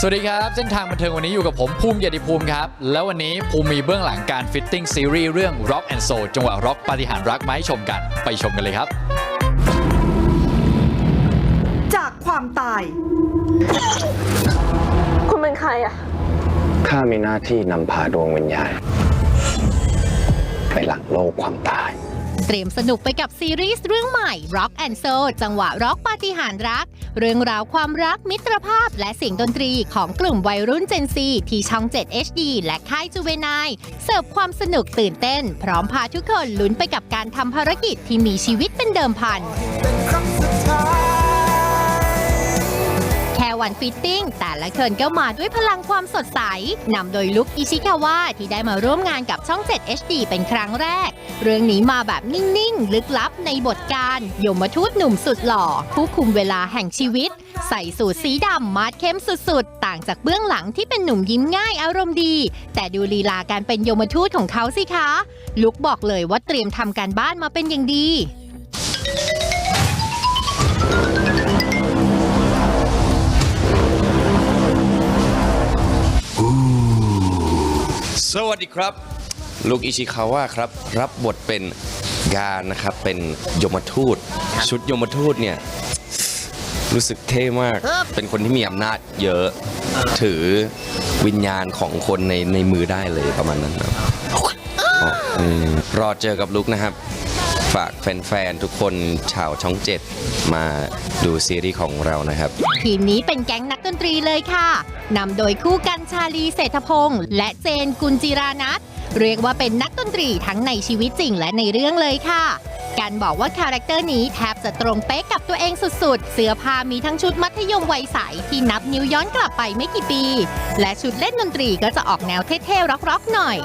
สวัสดีครับเส้นทางบันเทิงวันนี้อยู่กับผมภูมิเกียรติภูมิครับ แล้ววันนี้ภูมิมีเบื้องหลังการฟิตติ้งซีรีส์เรื่อง Rock and Soul จังหวะร็อกปาฏิหาริย์รักมาให้ชมกัน ไปชมกันเลยครับ จากความตาย คุณเป็นใครอะข้ามีหน้าที่นำพาดวงวิญญาณไปหลังโลกความตาย เตรียมสนุกไปกับซีรีส์เรื่องใหม่ Rock and Soul จังหวะร็อกปาฏิหาริย์รัก เรื่องราวความรักมิตรภาพ และเสียงดนตรีของกลุ่มวัยรุ่น Gen Z ที่ช่อง 7 HD และค่ายจูเวนายเสิร์ฟความสนุกตื่นเต้น พร้อมพาทุกคนลุ้นไปกับการทำภารกิจที่มีชีวิตเป็นเดิมพัน วันฟิตติ้ง แต่ละคนก็มาด้วยพลังความสดใสนำโดยลุคอิชิคาวะที่ได้มาร่วมงานกับช่อง 7 HD เป็นครั้งแรก เรื่องนี้มาแบบนิ่ง ๆ ลึกลับในบทการยมทูตหนุ่มสุดหล่อ ผู้คุมเวลาแห่งชีวิต ใส่สูทสีดำมาดเข้มสุด ๆ ต่างจากเบื้องหลังที่เป็นหนุ่มยิ้มง่ายอารมณ์ดี แต่ดูลีลาการเป็นยมทูตของเขาสิคะ ลุกบอกเลยว่าเตรียมทำการบ้านมาเป็นอย่างดี สวัสดีครับ ลูกอิชิคาวะครับ รับบทเป็นกานะครับ เป็นยมทูต ชุดยมทูตเนี่ย รู้สึกเท่มาก เป็นคนที่มีอำนาจเยอะ ถือวิญญาณของคนในในมือได้เลยประมาณนั้นครับอ๋ออืมรอเจอกับลุกนะครับ ฝากแฟนๆ ทุกคนชาวช่องเจ็ดมาดูซีรีส์ของเรานะครับ ทีมนี้เป็นแก๊งนักดนตรีเลยค่ะนำโดยคู่กันชาลีเศรษฐพงษ์และเจนกุลจิรานัทเรียกว่าเป็นนักดนตรีทั้งในชีวิตจริงและในเรื่องเลยค่ะ การบอกว่าคาแรคเตอร์นี้แทบจะตรงเป๊ะกับตัวเองสุดๆ เสื้อผ้ามีทั้งชุดมัธยมวัยใสที่นับนิ้วย้อนกลับไปไม่กี่ปี และชุดเล่นดนตรีก็จะออกแนวเท่ๆร็อกๆหน่อย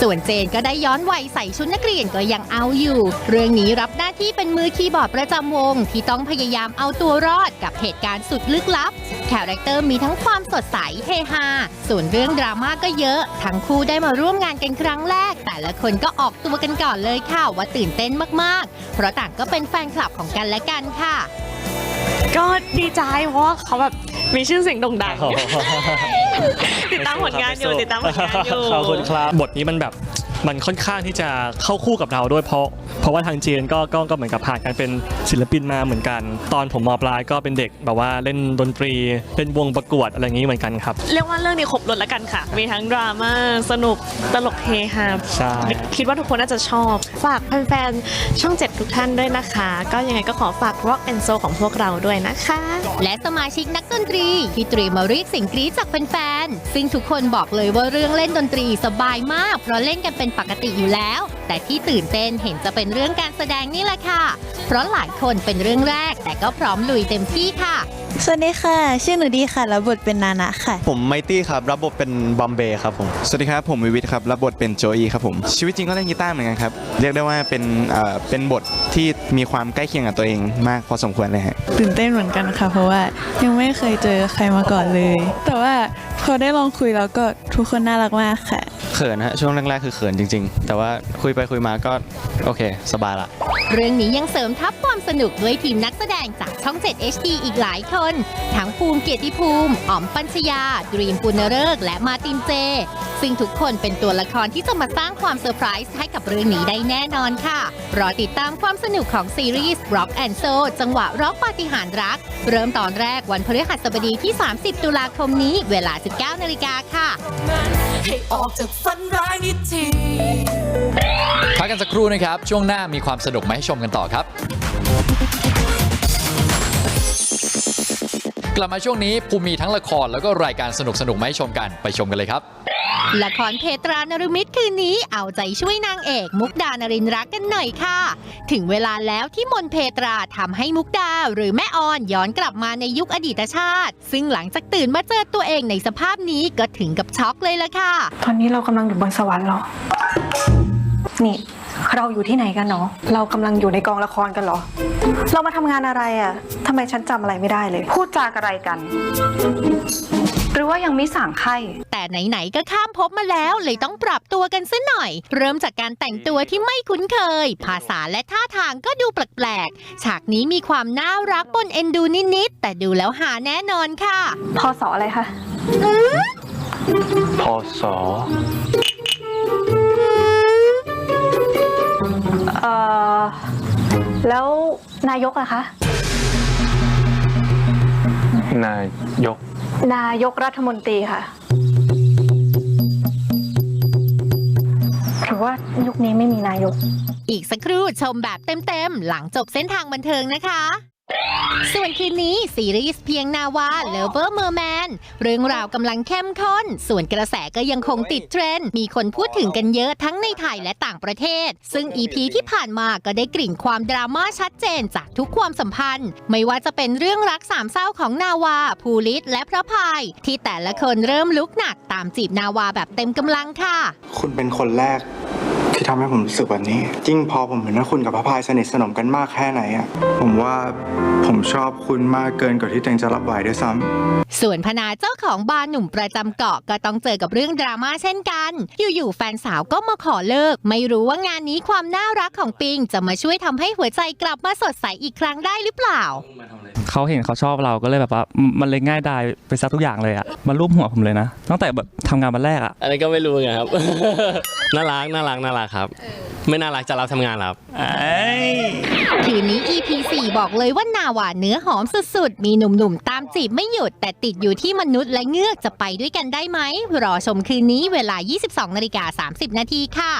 ส่วนเจนก็ได้ย้อนวัยใส่ชุดนักเรียนก็ยังเอาอยู่ เรื่องนี้รับหน้าที่เป็นมือคีย์บอร์ดประจำวง ที่ต้องพยายามเอาตัวรอดกับเหตุการณ์สุดลึกลับ คาแรคเตอร์มีทั้งความสดใสเฮฮา ส่วนเรื่องดราม่าก็เยอะ ทั้งคู่ได้มาร่วมงานกันครั้งแรก แต่ละคนก็ออกตัวกันก่อนเลยค่ะว่าตื่นเต้นมากๆ เพราะต่างก็เป็นแฟนคลับของกันและกันค่ะ ก็ดีใจเพราะว่าเขาแบบมีชื่อเสียงโด่งดัง ติดตามผลงานอยู่ติดตามผลงานอยู่ ขอบคุณครับบทนี้มันแบบ มันค่อนข้างที่จะเข้าคู่กับเราด้วยเพราะ เพราะว่าทางเจนก็ก็ก็เหมือนกับผ่านการเป็นศิลปินมาเหมือนกัน ตอนผมมปลายก็เป็นเด็กแบบว่าเล่นดนตรีเล่นวงประกวดอะไรอย่างนี้เหมือนกันครับ เรียกว่าเรื่องนี้ครบรถแล้วกันค่ะ มีทั้งดราม่าสนุกตลกเฮฮาใช่ คิดว่าทุกคนน่าจะชอบ ฝากแฟนๆช่อง 7 ทุกท่านด้วยนะคะ ก็ยังไงก็ขอฝาก Rock and Soul ของพวกเราด้วยนะคะ และสมาชิกนักดนตรีที่เตรียมมาเรียกเสียงกรี๊ดจากแฟนๆซึ่งทุกคนบอกเลยว่าเรื่องเล่นดนตรีสบายมากเพราะเล่นกันเป็นปกติอยู่แล้ว แต่ที่ตื่นเต้นเห็นจะเป็นเรื่องการแสดงนี่แหละค่ะ เพราะหลายคนเป็นเรื่องแรกแต่ก็พร้อมลุยเต็มที่ค่ะ สวัสดีค่ะ ชื่อหนูดีค่ะรับบทเป็นนานะค่ะ ผมไมตี้ครับ รับบทเป็นบอมเบย์ครับผม สวัสดีครับ ผมวิวิทย์ครับ รับบทเป็นโจอีครับผม ชีวิตจริงก็เล่นกีตาร์เหมือนกันครับ เรียกได้ว่าเป็นเอ่อเป็นบทที่มีความใกล้เคียงกับตัวเองมากพอสมควรเลยฮะ ตื่นเต้นเหมือนกันค่ะ เพราะว่ายังไม่เคยเจอใครมาก่อนเลย แต่ว่าพอได้ลองคุยแล้วก็ทุกคนน่ารักมากค่ะ เขินฮะช่วงแรกๆคือเขินจริง ๆ แต่ว่าคุยไปคุยมาก็โอเค สบายละ เรื่องนี้ยังเสริมทัพความสนุกด้วยทีมนักแสดงจากช่อง 7 HD อีกหลายคนทั้งภูมิเกียรติภูมิอ๋อมปัญชยาดรีมปุณเริกษ์และมาร์ตินเจ ซึ่งทุกคนเป็นตัวละครที่จะมาสร้างความเซอร์ไพรส์ให้กับเรื่องนี้ได้แน่นอนค่ะ รอติดตามความสนุกของซีรีส์ Rock and Soul จังหวะร็อกปาฏิหาริย์รัก เริ่มตอนแรกวันพฤหัสบดีที่ 30 ตุลาคมนี้เวลา 19นาฬิกาค่ะให้ออกจากฝันร้ายนิทีพักกันสักครู่นะครับ ช่วงหน้ามีความสนุกมาให้ชมกันต่อครับ กลับมาช่วงนี้ภูมิมีทั้งละครแล้วก็รายการสนุกสนุกๆมาให้ชมกันไปชมกันเลยครับ ละครเพตรานรมิตรคืนนี้เอาใจช่วยนางเอกมุกดานรินรักกันหน่อยค่ะ ถึงเวลาแล้วที่มนเพตราทำให้มุกดาหรือแม่ออนย้อนกลับมาในยุคอดีตชาติ ซึ่งหลังจากตื่นมาเจอตัวเองในสภาพนี้ก็ถึงกับช็อกเลยละค่ะ ตอนนี้เรากำลังอยู่บนสวรรค์เหรอ นี่ เราอยู่ที่ไหนกันเนาะเรากำลังอยู่ในกองละครกันเหรอ เรามาทำงานอะไรอะ่ะทำไมฉันจำอะไรไม่ได้เลย พูดจากอะไรกัน หรือว่ายังไม่สั่งไข้ แต่ไหนๆก็ข้ามภพมาแล้วเลยต้องปรับตัวกันซะหน่อย เริ่มจากการแต่งตัวที่ไม่คุ้นเคย ภาษาและท่าทางก็ดูแปลกๆ ฉากนี้มีความน่ารักปนเอ็นดูนิดๆ แต่ดูแล้วหาแน่นอนค่ะ พอสออะไรคะพศ เอ่อ แล้วนายกอะคะ นายก นายกรัฐมนตรีค่ะ หรือว่ายุคนี้ไม่มีนายก อีกสักครู่ชมแบบเต็มๆ หลังจบเส้นทางบันเทิงนะคะ ส่วนคืนนี้ซีรีส์เพียงนาวา Lover Merman เรื่องราวกำลังเข้มข้น ส่วนกระแสก็ยังคงติดเทรนด์ มีคนพูดถึงกันเยอะทั้งในไทยและต่างประเทศ ซึ่ง EP ที่ผ่านมาก็ได้กลิ่นความดราม่าชัดเจนจากทุกความสัมพันธ์ ไม่ว่าจะเป็นเรื่องรักสามเศร้าของนาวา ภูริศและพระพาย ที่แต่ละคนเริ่มลุกหนักตามจีบนาวาแบบเต็มกำลังค่ะ คุณเป็นคนแรก ที่ทำให้ผมรู้สึกแบบนี้ยิ่งพอผมเห็นว่าคุณกับพระพายสนิทสนมกันมากแค่ไหนอะผมว่าผมชอบคุณมากเกินกว่าที่ตัวเองจะรับไหวด้วยซ้ำ ส่วนพนาเจ้าของบาร์หนุ่มประจำเกาะก็ต้องเจอกับเรื่องดราม่าเช่นกัน อยู่ๆแฟนสาวก็มาขอเลิก ไม่รู้ว่างานนี้ความน่ารักของปิง จะมาช่วยทำให้หัวใจกลับมาสดใสอีกครั้งได้หรือเปล่า เขาเห็นเขาชอบเราก็เลยแบบว่าอืมมันเลยง่ายดายไปซะทุกอย่างเลยอะมารูปหัวผมเลยนะตั้งแต่แบบทำงานวันแรกอะ อันนี้ก็ไม่รู้ไงครับ น่ารักน่ารักน่ารักครับไม่น่ารักจะรับทำงานเหรอครับ คืนนี้ EP 4 บอกเลยว่านาวาเนื้อหอมสุดๆ มีหนุ่มๆ ตามจีบไม่หยุด แต่ติดอยู่ที่มนุษย์และเงือกจะไปด้วยกันได้ไหม รอชมคืนนี้เวลา 22นาฬิกา30 นาทีค่ะ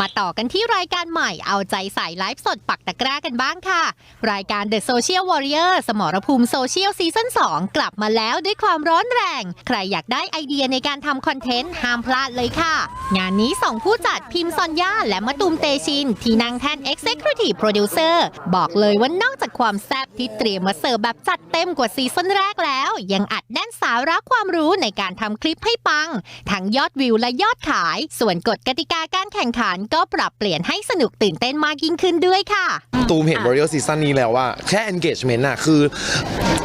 มาต่อกันที่รายการใหม่เอาใจใส่ไลฟ์สดปักตะกร้ากันบ้างค่ะ รายการ The Social Warrior สมรภูมิโซเชียลซีซั่น2กลับมาแล้วด้วยความร้อนแรง ใครอยากได้ไอเดียในการทำคอนเทนต์ห้ามพลาดเลยค่ะ งานนี้2ผู้จัดพิมพ์ซอนย่าและมะตูมเตชิน ที่นั่งแทน Executive Producer บอกเลยว่านอกจากความแซ่บที่เตรียมมาเสิร์ฟแบบจัดเต็มกว่าซีซั่นแรกแล้ว ยังอัดแน่นสาระความรู้ในการทำคลิปให้ปัง ทั้งยอดวิวและยอดขาย ส่วนกฎกติกาการแข่งขันก็ปรับเปลี่ยนให้สนุกตื่นเต้นมากยิ่งขึ้นด้วยค่ะ ตูมเห็น Warrior Season นี้แล้วว่าแค่ engagement น่ะคือ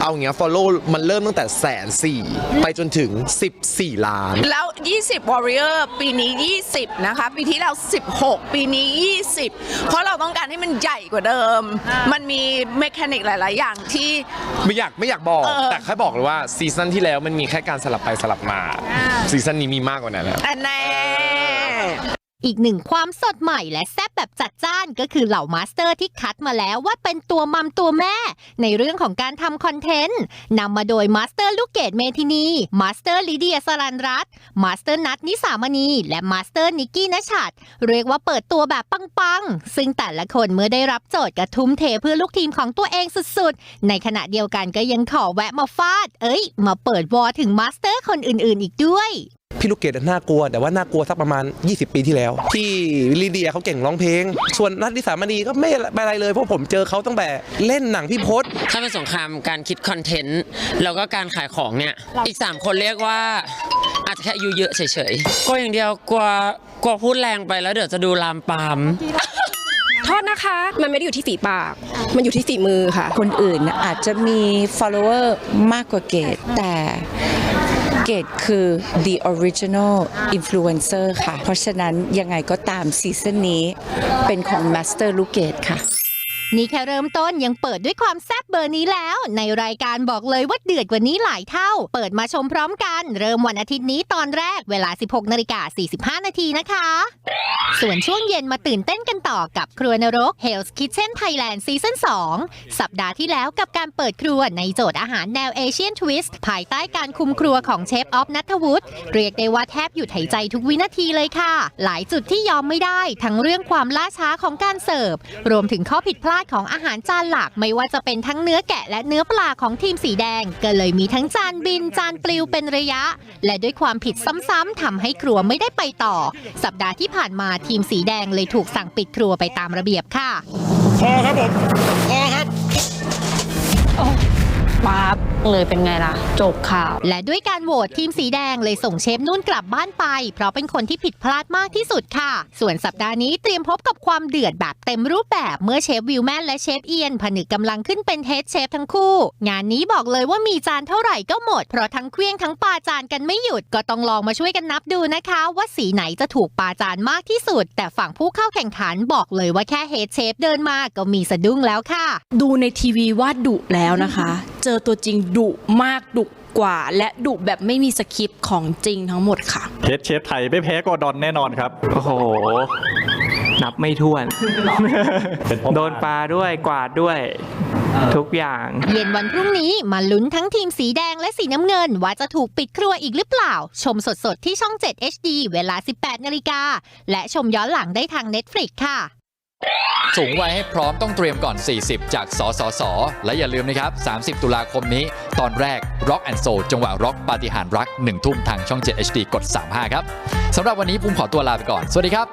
เอาอย่างเงี้ย follow มันเริ่มตั้งแต่แสนสี่ไปจนถึง 14 ล้าน แล้ว 20 Warrior ปีนี้ 20 นะคะ ปีที่แล้ว16 ปีนี้ 20 เพราะเราต้องการให้มันใหญ่กว่าเดิม มันมีเมคานิกหลาย ๆ อย่างที่ ไม่อยากไม่อยากบอก เออ แต่แค่บอกเลยว่าซีซั่นที่แล้วมันมีแค่การสลับไปสลับมาซีซั่นนี้มีมากกว่านั้นแล้ว อันแน่ อีกหนึ่งความสดใหม่และแซ่บแบบจัดจ้านก็คือเหล่ามาสเตอร์ที่คัดมาแล้วว่าเป็นตัวมัมตัวแม่ ในเรื่องของการทำคอนเทนต์นำมาโดยมาสเตอร์ลูกเกดเมทินีมาสเตอร์ลิเดียสรันรัตมาสเตอร์นัทนิสามณี และมาสเตอร์นิกกี้นชัดเรียกว่าเปิดตัวแบบปังๆ ซึ่งแต่ละคนเมื่อได้รับโจทย์กระทุ่มเทเพื่อลูกทีมของตัวเองสุดๆ ในขณะเดียวกันก็ยังขอแวะมาฟาด เอ้ย มาเปิดวอร์ถึงมาสเตอร์คนอื่นๆ อีกด้วย พี่ลูกเกดน่ากลัว แต่ว่าน่ากลัวสักประมาณ 20 ปีที่แล้ว พี่ลิเดียเขาเก่งร้องเพลง ส่วนนัทนิสามณีก็ไม่อะไรเลยเพราะผมเจอเขาตั้งแต่เล่นหนังพี่พศถ้าเป็นสงครามการคิดคอนเทนต์แล้วก็การขายของเนี่ยอีก 3 คนเรียกว่าอาจจะแค่อายุเยอะเฉยๆกลัวอย่างเดียวกลัวกลัวพูดแรงไปแล้วเดี๋ยวจะดูลามปามโทษนะคะ มันไม่ได้อยู่ที่ฝีปาก มันอยู่ที่ฝีมือค่ะ คนอื่นอาจจะมี follower มากกว่าเกดแต่เกตคือ the original influencer ค่ะ เพราะฉะนั้นยังไงก็ตามซีซั่นนี้เป็นของ Master l u g a t e ค่ะ นี่แค่เริ่มต้นยังเปิดด้วยความแซ่บเบอร์นี้แล้ว ในรายการบอกเลยว่าเดือดกว่านี้หลายเท่า เปิดมาชมพร้อมกัน เริ่มวันอาทิตย์นี้ตอนแรกเวลา 16นาฬิกา45 นาทีนะคะ ส่วนช่วงเย็นมาตื่นเต้นกันต่อกับครัวนรก Hell's Kitchen Thailand ซีซั่น2สัปดาห์ที่แล้วกับการเปิดครัวในโจทย์อาหารแนวเอเชียนทวิสต์ภายใต้การคุมครัวของเชฟออฟนัทวุฒิเรียกได้ว่าแทบหยุดหายใจทุกวินาทีเลยค่ะ หลายจุดที่ยอมไม่ได้ ทั้งเรื่องความล่าช้าของการเสิร์ฟรวมถึงข้อผิดพลาดของอาหารจานหลัก ไม่ว่าจะเป็นทั้งเนื้อแกะและเนื้อปลาของทีมสีแดง ก็เลยมีทั้งจานบินจานปลิวเป็นระยะ และด้วยความผิดซ้ำๆทำให้ครัวไม่ได้ไปต่อ สัปดาห์ที่ผ่านมาทีมสีแดงเลยถูกสั่งปิดครัวไปตามระเบียบค่ะ พอครับผม เลยเป็นไงล่ะ จบข่าว และด้วยการโหวตทีมสีแดงเลยส่งเชฟนุ่นกลับบ้านไป เพราะเป็นคนที่ผิดพลาดมากที่สุดค่ะ ส่วนสัปดาห์นี้เตรียมพบกับความเดือดแบบเต็มรูปแบบเมื่อเชฟวิลแมนและเชฟเอียนผนึกกำลังขึ้นเป็นเฮดเชฟทั้งคู่ งานนี้บอกเลยว่ามีจานเท่าไหร่ก็หมด เพราะทั้งเครื่องทั้งปาจานกันไม่หยุดก็ต้องลองมาช่วยกันนับดูนะคะ ว่าสีไหนจะถูกปาจานมากที่สุด แต่ฝั่งผู้เข้าแข่งขันบอกเลยว่าแค่เฮดเชฟเดินมาก็มีสะดุ้งแล้วค่ะ ดูในทีวีว่าดุแล้วนะคะ เจอตัวจริงดุมากดุกว่า และดุแบบไม่มีสคริปต์ของจริงทั้งหมดค่ะเฮดเชฟไทยไม่แพ้กอร์ดอนแน่นอนครับ โอ้โห นับไม่ถ้วนโดนปลาด้วยกวาดด้วย ทุกอย่าง เย็นวันพรุ่งนี้มาลุ้นทั้งทีมสีแดงและสีน้ำเงิน ว่าจะถูกปิดครัวอีกหรือเปล่า ชมสดๆ ที่ช่อง 7 HD เวลา 18 นาฬิกา และชมย้อนหลังได้ทาง Netflix ค่ะ สูงวัยให้พร้อมต้องเตรียมก่อน 40 จากสสส และอย่าลืมนะครับ 30 ตุลาคมนี้ ตอนแรก Rock and Soul จังหวะร็อกปาฏิหาริย์รัก 1 ทุ่มทางช่อง 7 HD กด 35 ครับ สำหรับวันนี้ภูมิขอตัวลาไปก่อน สวัสดีครับ